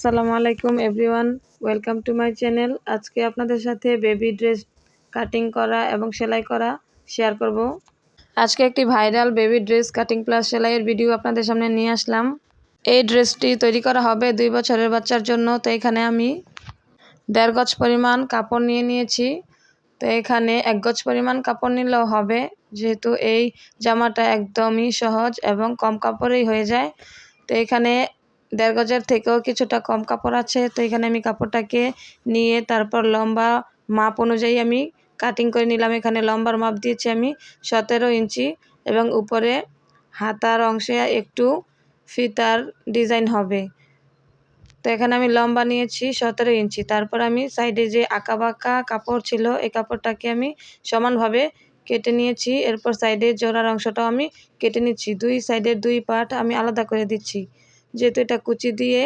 আসসালামু আলাইকুম, everyone. Welcome to my channel. আজকে আপনাদের সাথে বেবি ড্রেস কাটিং করা এবং সেলাই করা শেয়ার করব। আজকে একটি viral baby dress cutting plus সেলাইয়ের ভিডিও আপনাদের সামনে নিয়ে আসলাম। এই ড্রেসটি তৈরি করা হবে দুই বছরের বাচ্চার জন্য। তো এখানে আমি দেড় গজ পরিমাণ কাপড় নিয়ে নিয়েছি। তো এখানে এক গজ পরিমাণ কাপড় নিলেও হবে, যেহেতু এই জামাটা একদমই সহজ এবং কম কাপড়েই হয়ে যায়। তো এখানে দেড় গজের থেকেও কিছুটা কম কাপড় আছে। তো এখানে আমি কাপড়টাকে নিয়ে তারপর লম্বা মাপ অনুযায়ী আমি কাটিং করে নিলাম। এখানে লম্বার মাপ দিয়েছি আমি সতেরো ইঞ্চি এবং উপরে হাতার অংশে একটু ফিতার ডিজাইন হবে। তো এখানে আমি লম্বা নিয়েছি সতেরো ইঞ্চি। তারপর আমি সাইডে যে আঁকা বাঁকা কাপড় ছিল, এই কাপড়টাকে আমি সমানভাবে কেটে নিয়েছি। এরপর সাইডে জোড়ার অংশটাও আমি কেটে নিচ্ছি। দুই সাইডের দুই পার্ট আমি আলাদা করে দিচ্ছি। যেহেতু এটা কুচি দিয়ে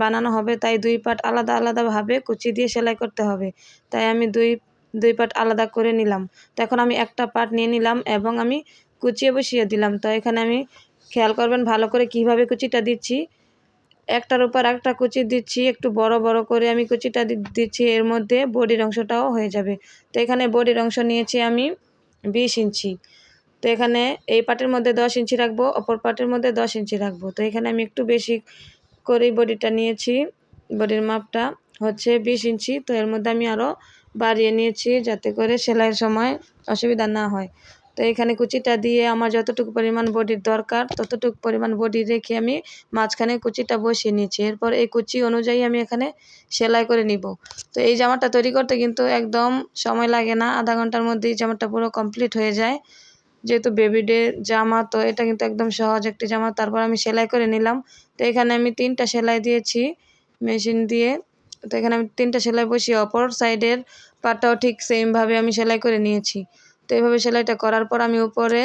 বানানো হবে, তাই দুই পাট আলাদা আলাদাভাবে কুচি দিয়ে সেলাই করতে হবে। তাই আমি দুই দুই পাট আলাদা করে নিলাম। তো এখন আমি একটা পাট নিয়ে নিলাম এবং আমি কুচিয়ে বসিয়ে দিলাম। তো এখানে আমি খেয়াল করবেন ভালো করে কীভাবে কুচিটা দিচ্ছি। একটার উপর একটা কুচি দিচ্ছি, একটু বড় বড় করে আমি কুচিটা দিচ্ছি, এর মধ্যে বডির অংশটাও হয়ে যাবে। তো এখানে বডির অংশ নিয়েছি আমি বিশ ইঞ্চি। তো এখানে এই পাটের মধ্যে দশ ইঞ্চি রাখব, অপর পাটের মধ্যে দশ ইঞ্চি রাখব। তো এখানে আমি একটু বেশি করেই বডিটা নিয়েছি। বডির মাপটা হচ্ছে বিশ ইঞ্চি। তো এর মধ্যে আমি আরও বাড়িয়ে নিয়েছি যাতে করে সেলাইয়ের সময় অসুবিধা না হয়। তো এখানে কুচিটা দিয়ে আমার যতটুকু পরিমাণ বডির দরকার, ততটুকু পরিমাণ বডি রেখে আমি মাঝখানে কুচিটা বসিয়ে নিয়েছি। এরপর এই কুচি অনুযায়ী আমি এখানে সেলাই করে নিব। তো এই জামাটা তৈরি করতে কিন্তু একদম সময় লাগে না। আধা ঘণ্টার মধ্যেই জামাটা পুরো কমপ্লিট হয়ে যায়। যেহেতু বেবি ডে জামা, তো এটা কিন্তু একদম সহজ একটি জামা। তারপর আমি সেলাই করে নিলাম। তো এখানে আমি তিনটা সেলাই দিয়েছি মেশিন দিয়ে। তো এখানে আমি তিনটা সেলাই বসিয়ে অপর সাইডের পাটটাও ঠিক সেমভাবে আমি সেলাই করে নিয়েছি। তো এইভাবে সেলাইটা করার পর আমি উপরে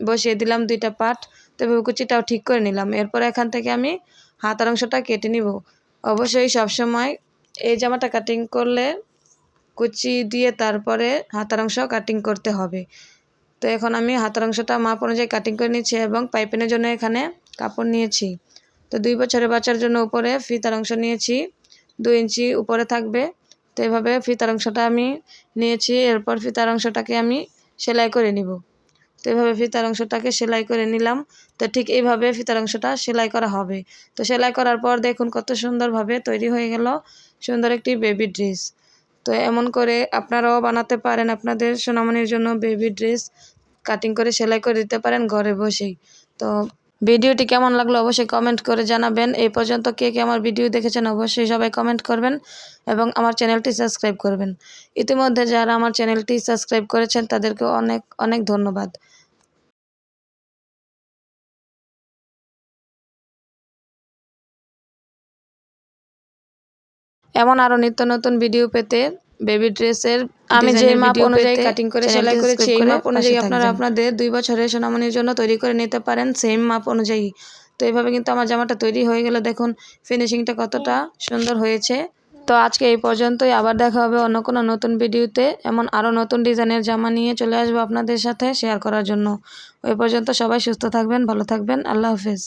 বসিয়ে দিলাম দুইটা পাট। তো এভাবে কুচিটাও ঠিক করে নিলাম। এরপর এখান থেকে আমি হাতার অংশটা কেটে নিব। অবশ্যই সবসময় এই জামাটা কাটিং করলে কুচি দিয়ে তারপরে হাতার অংশ কাটিং করতে হবে। তো এখন আমি হাতার অংশটা মাপ অনুযায়ী কাটিং করে নিচ্ছি এবং পাইপিনের জন্য এখানে কাপড় নিয়েছি। তো দুই বছরের বাচ্চার জন্য উপরে ফিতার অংশ নিয়েছি, দুই ইঞ্চি উপরে থাকবে। তো এভাবে ফিতার অংশটা আমি নিয়েছি, এরপর ফিতার অংশটাকে আমি সেলাই করে নিব। তো এভাবে ফিতার অংশটাকে সেলাই করে নিলাম। তো ঠিক এইভাবে ফিতার অংশটা সেলাই করা হবে। তো সেলাই করার পর দেখুন কত সুন্দরভাবে তৈরি হয়ে গেল। সুন্দর একটি বেবি ড্রেস তো এমন করে আপনারাও বানাতে পারেন আপনাদের সোনামণির জন্য বেবি ড্রেস কাটিং করে সেলাই করে দিতে পারেন ঘরে বসেই। তো ভিডিওটি কেমন লাগল অবশ্যই কমেন্ট করে জানাবেন। এই পর্যন্ত কে কে আমার ভিডিও দেখেছেন অবশ্যই সবাই কমেন্ট করবেন এবং আমার চ্যানেলটি সাবস্ক্রাইব করবেন। ইতিমধ্যে যারা আমার চ্যানেলটি সাবস্ক্রাইব করেছেন তাদেরকে অনেক অনেক ধন্যবাদ। এমন আরও নিত্য নতুন ভিডিও পেতে বেবি ড্রেসের আমি যে মাপ অনুযায়ী কাটিং করে সেলাই করেছি এই মাপ অনুযায়ী আপনারা আপনাদের দুই বছরের সোনামণির জন্য তৈরি করে নিতে পারেন সেম মাপ অনুযায়ী। তো এইভাবে কিন্তু আমার জামাটা তৈরি হয়ে গেলে। দেখুন ফিনিশিংটা কতটা সুন্দর হয়েছে। তো আজকে এই পর্যন্তই। আবার দেখা হবে অন্য কোনো নতুন ভিডিওতে। এমন আরও নতুন ডিজাইনের জামা নিয়ে চলে আসব আপনাদের সাথে শেয়ার করার জন্য। ওই পর্যন্ত সবাই সুস্থ থাকবেন ভালো থাকবেন। আল্লাহ হাফেজ।